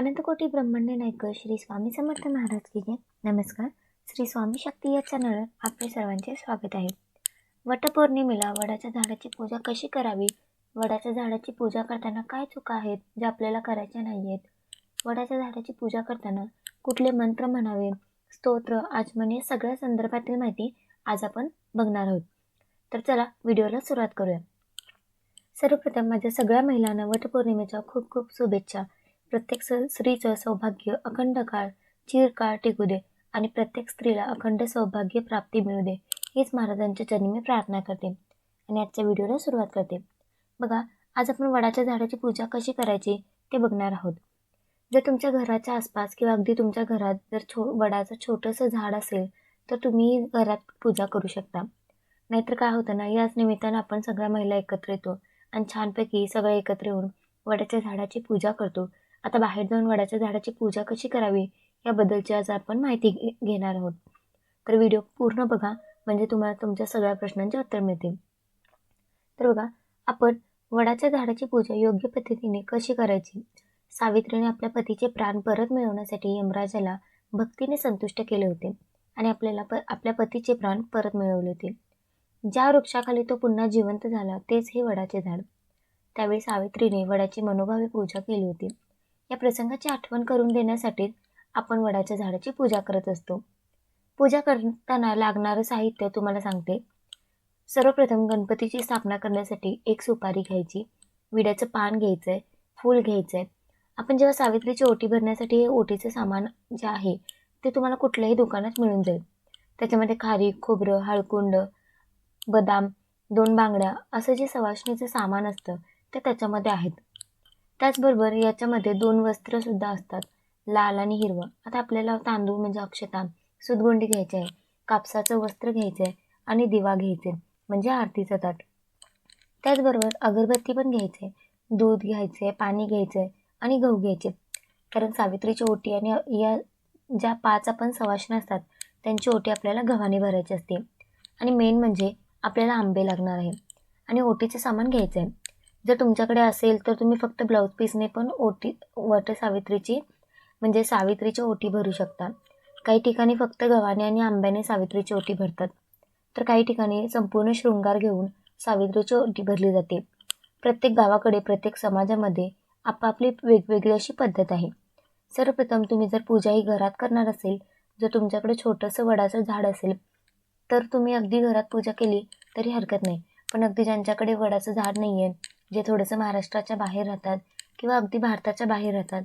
अनंतकोटी ब्रह्मांड नायक श्री स्वामी समर्थ महाराज की जय. नमस्कार. श्री स्वामी शक्ती या चॅनलवर आपले सर्वांचे स्वागत आहे. वटपौर्णिमेला वडाच्या झाडाची पूजा कशी करावी? वडाच्या झाडाची पूजा करताना काय चुका आहेत ज्या आपल्याला करायच्या नाही आहेत वडाच्या झाडाची पूजा करताना कुठले मंत्र म्हणावे? स्तोत्र आचमन या सगळ्या संदर्भातील माहिती आज आपण बघणार आहोत. तर चला व्हिडिओला सुरुवात करूया. सर्वप्रथम माझ्या सगळ्या महिलांना वटपौर्णिमेच्या खूप खूप शुभेच्छा. प्रत्येक स स्त्रीचं सौभाग्य अखंड काळ चिरकाळ टिकू दे आणि प्रत्येक स्त्रीला अखंड सौभाग्य प्राप्ती मिळू दे हीच महाराजांच्या चरणी मी प्रार्थना करते आणि आजच्या व्हिडिओला सुरुवात करते. बघा आज आपण वडाच्या झाडाची पूजा कशी करायची ते बघणार आहोत. जर तुमच्या घराच्या आसपास किंवा अगदी तुमच्या घरात जर छो वडाचं छोटंसं झाड असेल तर तुम्ही घरात पूजा करू शकता. नाहीतर काय होतं ना याच निमित्तानं आपण सगळ्या महिला एकत्र येतो आणि छानपैकी सगळे एकत्र येऊन वडाच्या झाडाची पूजा करतो. आता बाहेर जाऊन वडाच्या झाडाची पूजा कशी करावी याबद्दलची आज आपण माहिती घे घेणार आहोत. तर व्हिडिओ पूर्ण बघा म्हणजे तुम्हाला तुमच्या सगळ्या प्रश्नांचे उत्तर मिळतील. तर बघा आपण वडाच्या झाडाची पूजा योग्य पद्धतीने कशी करायची? सावित्रीने आपल्या पतीचे प्राण परत मिळवण्यासाठी यमराजाला भक्तीने संतुष्ट केले होते आणि आपल्याला प आपल्या पतीचे प्राण परत मिळवले होते. ज्या वृक्षाखाली तो पुन्हा जिवंत झाला तेच हे वडाचे झाड. त्यावेळी सावित्रीने वडाची मनोभावे पूजा केली होती. या प्रसंगाची आठवण करून देण्यासाठीच आपण वडाच्या झाडाची पूजा करत असतो. पूजा करताना लागणारं साहित्य तुम्हाला सांगते. सर्वप्रथम गणपतीची स्थापना करण्यासाठी एक सुपारी घ्यायची. विड्याचं पान घ्यायचं आहे फूल घ्यायचं आहे आपण जेव्हा सावित्रीची ओटी भरण्यासाठी हे ओटीचं सामान जे आहे ते तुम्हाला कुठल्याही दुकानात मिळून जाईल. त्याच्यामध्ये खारी खोबरं हळकुंड बदाम दोन बांगड्या असं जे सवासणीचं सामान असतं ते त्याच्यामध्ये आहेत. त्याचबरोबर याच्यामध्ये दोन वस्त्रसुद्धा असतात. लाल आणि हिरवं. आता आपल्याला तांदूळ म्हणजे अक्षता सुदगुंडी घ्यायची आहे कापसाचं वस्त्र घ्यायचं आहे आणि दिवा घ्यायचे म्हणजे आरतीचं ताट. त्याचबरोबर अगरबत्ती पण घ्यायचे दूध घ्यायचे पाणी घ्यायचे आणि गहू घ्यायचे. कारण सावित्रीची ओटी आणि या ज्या पाच आपण सवाशण असतात त्यांची ओटी आपल्याला गव्हाने भरायची असते. आणि मेन म्हणजे आपल्याला आंबे लागणार आहे. आणि ओटीचं सामान घ्यायचं आहे जर तुमच्याकडे असेल तर तुम्ही फक्त ब्लाऊज पीसने पण ओटी वट सावित्रीची म्हणजे सावित्रीची ओटी भरू शकता. काही ठिकाणी फक्त गव्हाने आणि आंब्याने सावित्रीची ओटी भरतात. तर काही ठिकाणी संपूर्ण शृंगार घेऊन सावित्रीची ओटी भरली जाते. प्रत्येक गावाकडे प्रत्येक समाजामध्ये आपापली वेगवेगळी अशी पद्धत आहे. सर्वप्रथम तुम्ही जर पूजा ही घरात करणार असेल जर तुमच्याकडे छोटंसं वडाचं झाड असेल तर तुम्ही अगदी घरात पूजा केली तरी हरकत नाही. पण अगदी ज्यांच्याकडे वडाचं झाड नाही आहे जे थोडंसं महाराष्ट्राच्या बाहेर राहतात किंवा अगदी भारताच्या बाहेर राहतात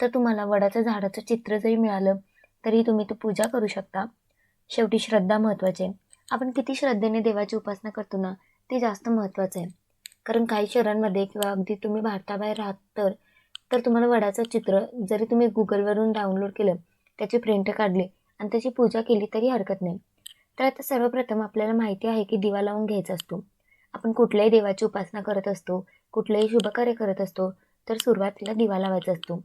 तर तुम्हाला वडाचं झाडाचं चित्र जरी मिळालं तरी तुम्ही तो पूजा करू शकता. शेवटी श्रद्धा महत्त्वाची आहे. आपण किती श्रद्धेने देवाची उपासना करतो ना ते जास्त महत्त्वाचं आहे. कारण काही शहरांमध्ये किंवा अगदी तुम्ही भारताबाहेर राहत तर तर तुम्हाला वडाचं चित्र जरी तुम्ही गुगलवरून डाउनलोड केलं त्याची प्रिंट काढली आणि त्याची पूजा केली तरी हरकत नाही. तर आता सर्वप्रथम आपल्याला माहिती आहे की दिवा लावून घ्यायचा असतो. आपण कुठल्याही देवाची उपासना करत असतो कुठलंही शुभकार्य करत असतो तर सुरुवातीला दिवा लावायचा असतो.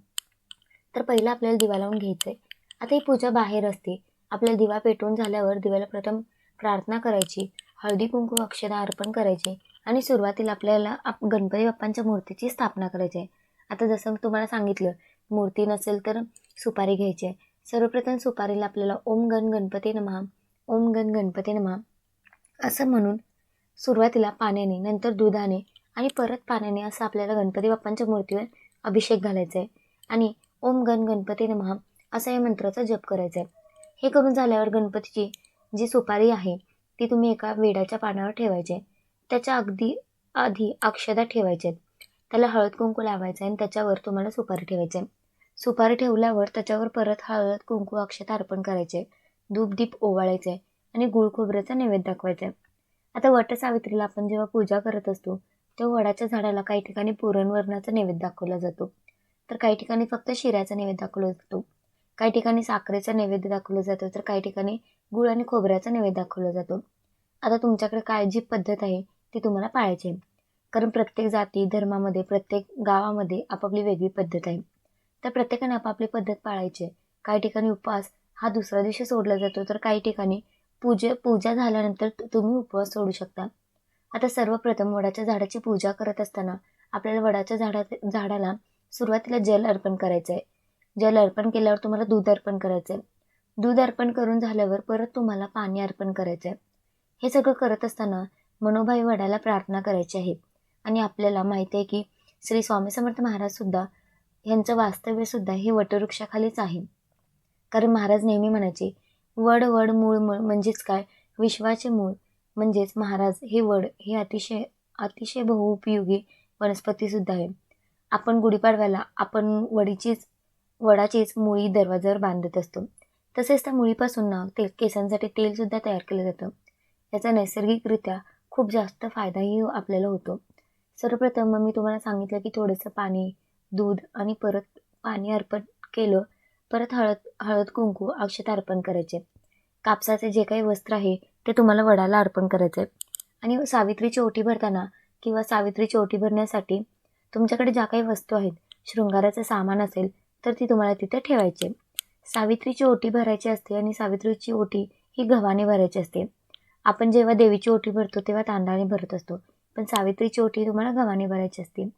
तर पहिला आपल्याला दिवा लावून घ्यायचं आहे आता ही पूजा बाहेर असते. आपल्याला दिवा पेटवून झाल्यावर दिव्याला प्रथम प्रार्थना करायची हळदी कुंकू अक्षदा अर्पण करायचे आणि सुरुवातीला आपल्याला आप गणपती बाप्पांच्या मूर्तीची स्थापना करायची आहे. आता जसं तुम्हाला सांगितलं मूर्ती नसेल तर सुपारी घ्यायची आहे. सर्वप्रथम सुपारीला आपल्याला ओम गण गणपती नमा ओम गण गणपती नमा असं म्हणून सुरुवातीला पाण्याने नंतर दुधाने आणि परत पाण्याने असं आपल्याला गणपती बाप्पांच्या मूर्तीवर अभिषेक घालायचा आहे आणि ओम गण गणपती नमहा असा या मंत्राचा जप करायचा आहे हे करून झाल्यावर गणपतीची जी सुपारी आहे ती तुम्ही एका वेडाच्या पानावर ठेवायचे. त्याच्या अगदी आधी अक्षदा ठेवायच्या आहेत त्याला हळद कुंकू लावायचं आहे आणि त्याच्यावर तुम्हाला सुपारी ठेवायची. आहे सुपारी ठेवल्यावर त्याच्यावर परत हळद कुंकू अक्षता अर्पण करायचे. धूपदीप ओवाळायचे आहे आणि गुळ खोबऱ्याचा नैवेद्य दाखवायचा. आहे आता वटसावित्रीला आपण जेव्हा पूजा करत असतो तेव्हा वडाच्या झाडाला काही ठिकाणी पुरणवरणाचा नैवेद्य दाखवला जातो. तर काही ठिकाणी फक्त शिऱ्याचा नैवेद्य दाखवला जातो. काही ठिकाणी साखरेचा नैवेद्य दाखवला जातो तर काही ठिकाणी गुळ आणि खोबऱ्याचा नैवेद्य दाखवला जातो. आता तुमच्याकडे काय जी पद्धत आहे ती तुम्हाला पाळायची आहे. कारण प्रत्येक जाती धर्मामध्ये प्रत्येक गावामध्ये आपापली वेगळी पद्धत आहे. तर प्रत्येकाने आपापली पद्धत पाळायची आहे. काही ठिकाणी उपवास हा दुसऱ्या दिवशी सोडला जातो तर काही ठिकाणी पूजे पूजा झाल्यानंतर तुम्ही उपवास सोडू शकता. आता सर्वप्रथम वडाच्या झाडाची पूजा करत असताना आपल्याला वडाच्या झाडा झाडाला सुरुवातीला जल अर्पण करायचं आहे जल अर्पण केल्यावर तुम्हाला दूध अर्पण करायचं आहे दूध अर्पण करून झाल्यावर परत तुम्हाला पाणी अर्पण करायचं आहे हे सगळं करत असताना मनोभाई वडाला प्रार्थना करायची आहे. आणि आपल्याला माहिती आहे की श्री स्वामी समर्थ महाराजसुद्धा यांचं वास्तव्यसुद्धा हे वटवृक्षाखालीच आहे. कारण महाराज नेहमी म्हणायचे वड वड मूळ मूळ म्हणजेच काय? विश्वाचे मूळ म्हणजेच महाराज. हे वड हे अतिशय अतिशय बहुउपयोगी वनस्पतीसुद्धा आहे. आपण गुढीपाडव्याला आपण वडीचीच वडाचीच मुळी दरवाजावर बांधत असतो. तसेच त्या मुळीपासून ना ते केसांसाठी तेलसुद्धा तयार केलं जातं. याचा नैसर्गिकरित्या खूप जास्त फायदाही आपल्याला होतो. सर्वप्रथम मग मी तुम्हाला सांगितलं की थोडंसं पाणी दूध आणि परत पाणी अर्पण केलं परत हळद हळद कुंकू अक्षत अर्पण करायचे. कापसाचे जे काही वस्त्र आहे ते तुम्हाला वडाला अर्पण करायचं. आहे आणि सावित्रीची ओटी भरताना किंवा सावित्रीची ओटी भरण्यासाठी तुमच्याकडे ज्या काही वस्तू आहेत शृंगाराचं सामान असेल तर ती तुम्हाला तिथे ठेवायची. सावित्रीची ओटी भरायची असते आणि सावित्रीची ओटी ही गव्हाने भरायची असते. आपण जेव्हा देवीची ओटी भरतो तेव्हा तांदळाने भरत असतो. पण सावित्रीची ओटी तुम्हाला गव्हाने भरायची असते.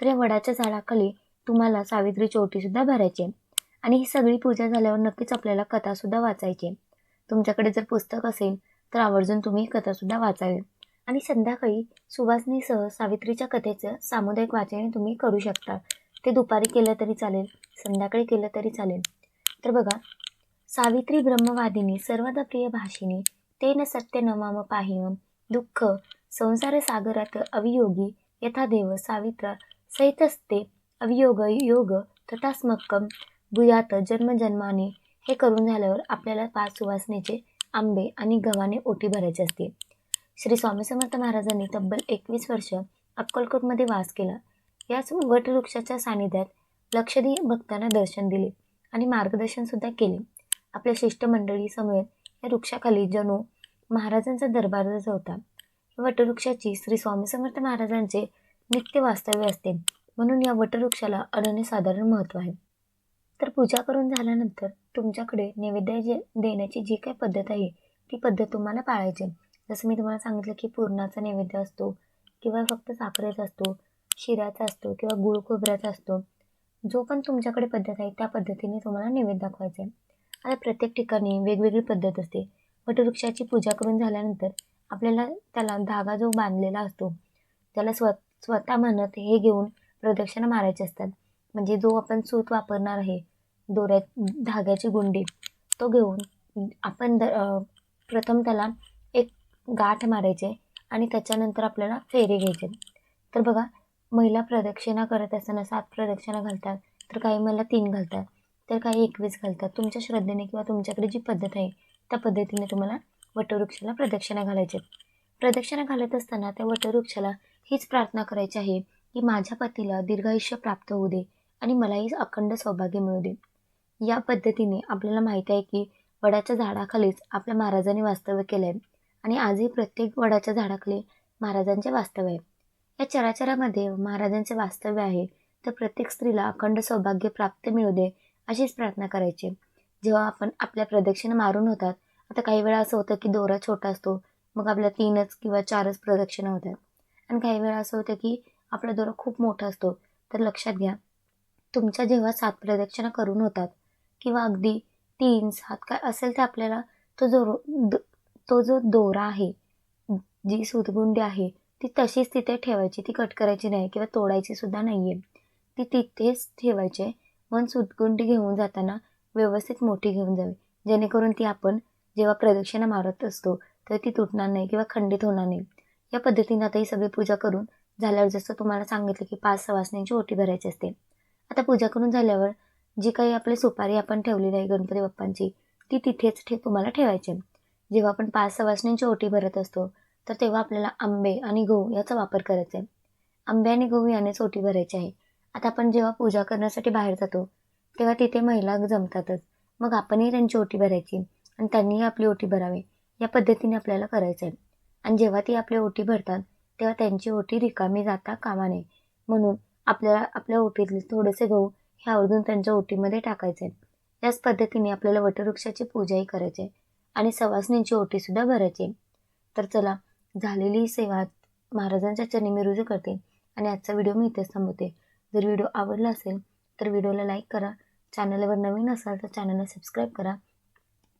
तर या वडाच्या झाडाखाली तुम्हाला सावित्रीची ओटीसुद्धा भरायची आहे. आणि ही सगळी पूजा झाल्यावर नक्कीच आपल्याला कथासुद्धा वाचायची तुमच्याकडे जर पुस्तक असेल तर आवर्जून तुम्ही कथासुद्धा वाचावी. आणि संध्याकाळी सुवासनीसह सावित्रीच्या कथेचं सामुदायिक वाचन तुम्ही करू शकता. ते दुपारी केलं तरी चालेल संध्याकाळी केलं तरी चालेल. तर बघा सावित्री ब्रह्मवादिनी सर्वदा प्रिय भाषिनी तेन सत्य नमाम पाहिम दुःख संसार सागरात अवियोगी यथा देव सावित्रा सहितस्ते अवियोग योग तथास्मक्कम भूयात जन्मजन्माने हे करून झाल्यावर आपल्याला पाच सुवासनेचे आंबे आणि गव्हाने ओटी भरायची असते श्री स्वामी समर्थ महाराजांनी तब्बल एकवीस वर्ष अक्कलकोटमध्ये वास केला. याच वटवृक्षाच्या सानिध्यात लक्षदीय भक्तांना दर्शन दिले आणि मार्गदर्शनसुद्धा केले. आपल्या शिष्टमंडळी समवेत या वृक्षाखाली जणू महाराजांचा दरबार होता वटवृक्षाची श्री स्वामी समर्थ महाराजांचे नित्य वास्तव्य असते. म्हणून या वटवृक्षाला अनन्यसाधारण महत्त्व आहे. तर पूजा करून झाल्यानंतर तुमच्याकडे नैवेद्य जे देण्याची जी काही पद्धत आहे ती पद्धत तुम्हाला पाळायची जसं मी तुम्हाला सांगितलं की पूर्णाचा नैवेद्य असतो किंवा फक्त साखरेचा असतो शिऱ्याचा असतो किंवा गुळ खोबऱ्याचा असतो जो पण तुमच्याकडे पद्धत आहे त्या पद्धतीने तुम्हाला नैवेद्य दाखवायचा आहे. आता प्रत्येक ठिकाणी वेगवेगळी पद्धत असते. वटवृक्षाची पूजा करून झाल्यानंतर आपल्याला त्याला धागा जो बांधलेला असतो त्याला स्व स्वतः म्हणत हे घेऊन प्रदक्षिणा मारायचे असतात. म्हणजे जो आपण सूत वापरणार आहे दोऱ्यात धाग्याची गुंडी तो घेऊन आपण द प्रथम त्याला एक गाठ मारायचे आणि त्याच्यानंतर आपल्याला फेरे घ्यायचे. तर बघा महिला प्रदक्षिणा करत असताना सात प्रदक्षिणा घालतात तर काही महिला तीन घालतात तर काही एकवीस घालतात. तुमच्या श्रद्धेने किंवा तुमच्याकडे जी पद्धत आहे त्या पद्धतीने तुम्हाला वटवृक्षाला प्रदक्षिणा घालायचे. प्रदक्षिणा घालत असताना त्या वटवृक्षाला हीच प्रार्थना करायची आहे की माझ्या पतीला दीर्घायुष्य प्राप्त होऊ दे आणि मलाही अखंड सौभाग्य मिळू दे. या पद्धतीने आपल्याला माहिती आहे की वडाच्या झाडाखालीच आपल्या महाराजांनी वास्तव्य केलं आहे आणि आजही प्रत्येक वडाच्या झाडाखाली महाराजांचे वास्तव्य आहे. या चराचरामध्ये महाराजांचे वास्तव्य आहे तर प्रत्येक स्त्रीला अखंड सौभाग्य प्राप्त मिळू दे अशीच प्रार्थना करायची. जेव्हा आपण आपल्या प्रदक्षिणा मारून होतात आता काही वेळा असं होतं की दोरा छोटा असतो मग आपल्या तीनच किंवा चारच प्रदक्षिणा होतात. आणि काही वेळा असं होतं की आपला दोरा खूप मोठा असतो तर लक्षात घ्या तुमच्या जेव्हा सात प्रदक्षिणा करून होतात किंवा अगदी तीन सात काय असेल तर आपल्याला तो जो तो जो दोरा आहे जी सुतगुंडी आहे ती तशीच तिथे ठेवायची. ती कट करायची नाही किंवा तोडायची सुद्धा नाही आहे ती तिथेच ठेवायची. आहे पण सुतगुंडी घेऊन जाताना व्यवस्थित मोठी घेऊन जावी. जेणेकरून ती आपण जेव्हा प्रदक्षिणा मारत असतो तर ती तुटणार नाही किंवा खंडित होणार नाही. या पद्धतीने आता ही सगळी पूजा करून झाल्यावर जसं तुम्हाला सांगितलं की पाच सवासण्यांची ओटी भरायची असते. आता पूजा करून झाल्यावर जी काही आपली सुपारी आपण ठेवलेली आहे गणपती बाप्पांची ती तिथेच ठे तुम्हाला ठेवायची. जेव्हा आपण पाच सवासण्यांची ओटी भरत असतो तर तेव्हा आपल्याला आंबे आणि गहू याचा वापर करायचा आहे. आंबे आणि गहू यानेच ओटी भरायची आहे. आता आपण जेव्हा पूजा करण्यासाठी बाहेर जातो तेव्हा तिथे महिला जमतातच. मग आपणही त्यांची ओटी भरायची आणि त्यांनीही आपली ओटी भरावी या पद्धतीने आपल्याला करायचं आहे. आणि जेव्हा ती आपली ओटी भरतात तेव्हा त्यांची ओटी रिकामी जाता कामा नये. म्हणून आपल्याला आपल्या ओटीतले थोडेसे गहू हे आवर्जून त्यांच्या ओटीमध्ये टाकायचे. याच पद्धतीने आपल्याला वटवृक्षाची पूजाही करायची आणि सवासनींची ओटीसुद्धा भरायची. तर चला झालेली सेवा महाराजांच्या चरणी मी रुजू करते आणि आजचा व्हिडिओ मी इथेच थांबवते. जर व्हिडिओ आवडला असेल तर व्हिडिओला लाईक करा. चॅनलवर नवीन असाल तर चॅनलला सबस्क्राईब करा.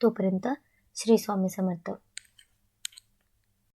तोपर्यंत श्री स्वामी समर्थ.